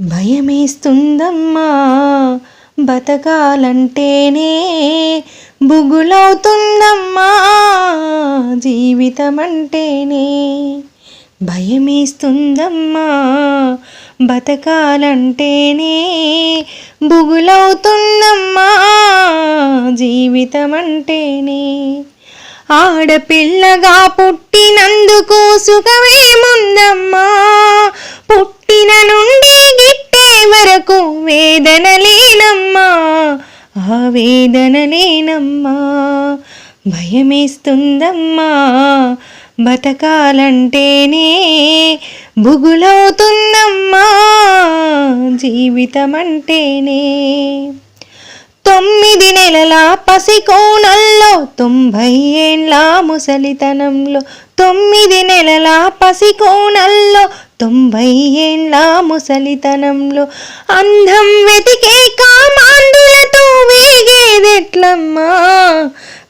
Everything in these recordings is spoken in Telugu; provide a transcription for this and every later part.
భయమేస్తుందమ్మా. బతకాలంటేనే బుగులవుతుందమ్మా. జీవితం అంటేనే భయమేస్తుందమ్మా. బతకాలంటేనే బుగులవుతుందమ్మా. జీవితం అంటేనే ఆడపిల్లగా పుట్టినందుకు సుఖమేముందమ్మా. వేదన లేనమ్మా ఆ వేదన లేనమ్మా భయమేస్తుందమ్మా బతకాలంటేనే బుగులవుతుందమ్మా జీవితం అంటేనే తొమ్మిది నెలల పసికోనల్లో తొంభై ఏండ్ల ముసలితనంలో తొమ్మిది నెలల పసికోనల్లో తొంభై ఏండ్ల ముసలితనంలో అందం వెతికే కామాందులతో వేగేదెట్లమ్మా?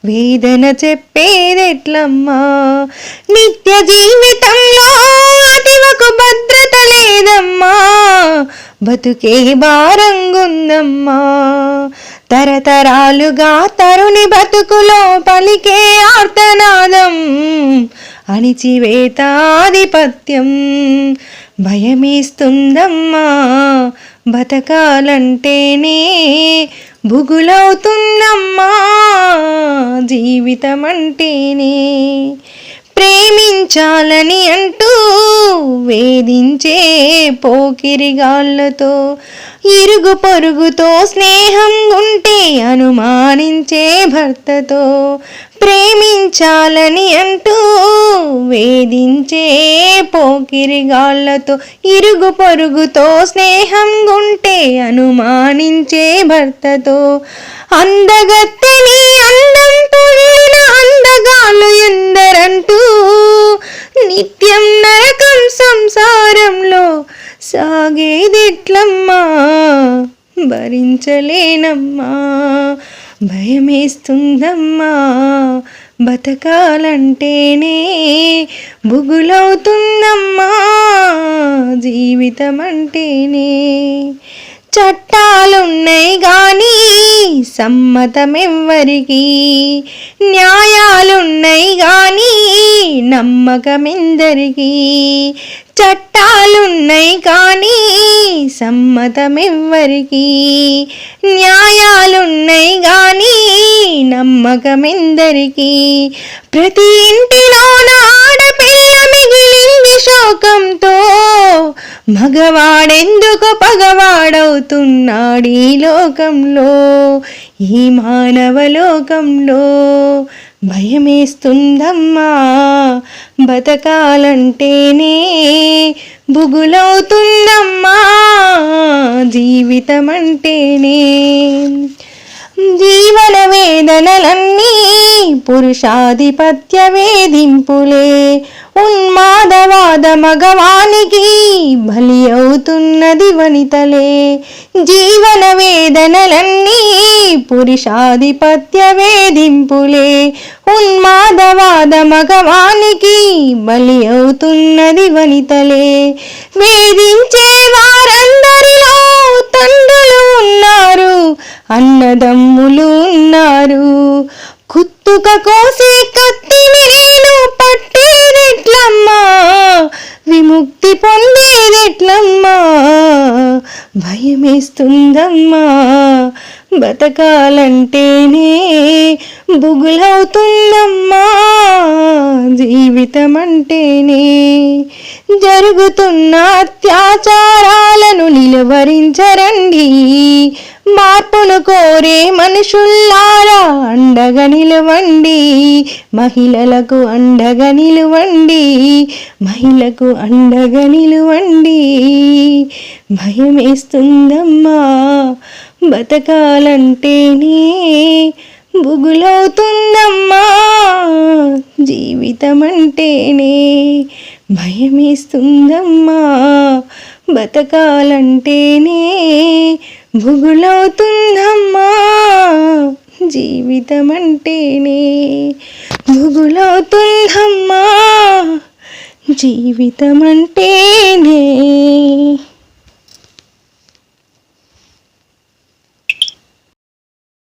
వేదన చెప్పేదెట్లమ్మా? నిత్య జీవితంలో అతివకు భద్రత లేదమ్మా? బతుకే భారంగుందమ్మా? తరతరాలుగా తరుణి బతుకులో పలికే ఆర్తనాదం అణిచివేతాధిపత్యం. భయమేస్తుందమ్మా బతకాలంటేనే భుగులవుతుందమ్మా జీవితమంటేనే. ప్రేమించాలని అంటూ వేధించే పోకిరిగాళ్ళతో ఇరుగు పొరుగుతో స్నేహం ఉంటే అనుమానించే భర్తతో ప్రేమించాలని అంటూ వేధించే పోకిరిగాళ్ళతో ఇరుగు పొరుగుతో స్నేహం ఉంటే అనుమానించే భర్తతో అందగత్తెని అందంతో పొందిన ఎందరంటూ నిత్యం నరకం సంసారంలో సాగేదెట్లమ్మా భరించలేనమ్మా భయమేస్తుందమ్మా. బతకాలంటేనే బుగులవుతుందమ్మా జీవితం అంటేనే చట్టాలున్నాయి కానీ సమ్మతమెవ్వరికి? న్యాయాలున్నాయి గాని నమ్మకమెందరికి? చట్టాలున్నాయి కానీ సమ్మతమెవ్వరికి? న్యాయాలున్నాయి కానీ నమ్మకమెందరికి? ప్రతి ఇంటిలోన ఆడపిల్ల మిగిలింది శోకంతో మగవాడెందుకు అవుతున్నాడు ఈ లోకంలో ఈ మానవ లోకంలో. భయమేస్తుందమ్మా బతకాలంటేనే బుగులవుతుందమ్మా జీవితం అంటేనే జీవన వేదనలన్నీ పురుషాధిపత్య వేధింపులే. ఉన్మాదవాద మగవానికి బలి అవుతున్నది వనితలే. జీవన వేదనలన్నీ పురుషాధిపత్య వేధింపులే. ఉన్మాదవాద మగవానికి బలి అవుతున్నది వనితలే. వేధించే వారందరూ అన్నదమ్ములు ఉన్నారు. కుత్తుక కోసే కత్తి నేను పట్టేదెట్లమ్మా. విముక్తి పొందేదెట్లమ్మా. భయమేస్తుందమ్మా. బతకాలంటేనే బుగులవుతుందమ్మా. జీవితం అంటేనే జరుగుతున్న అత్యాచారాలను నిలువరించరండి. మార్పును కోరే మనుషుల్లారా అండగా నిలవండి. మహిళలకు అండగా నిలవండి. మహిళకు అండగా నిలవండి. భయమేస్తుందమ్మా బతకాలంటేనే బుగులవుతుందమ్మా. జీవితం అంటేనే భయమేస్తుందమ్మా బతకాలంటేనే భుగులవుతుందమ్మా జీవితం అంటేనే భుగులవుతుందమ్మా జీవితం అంటేనే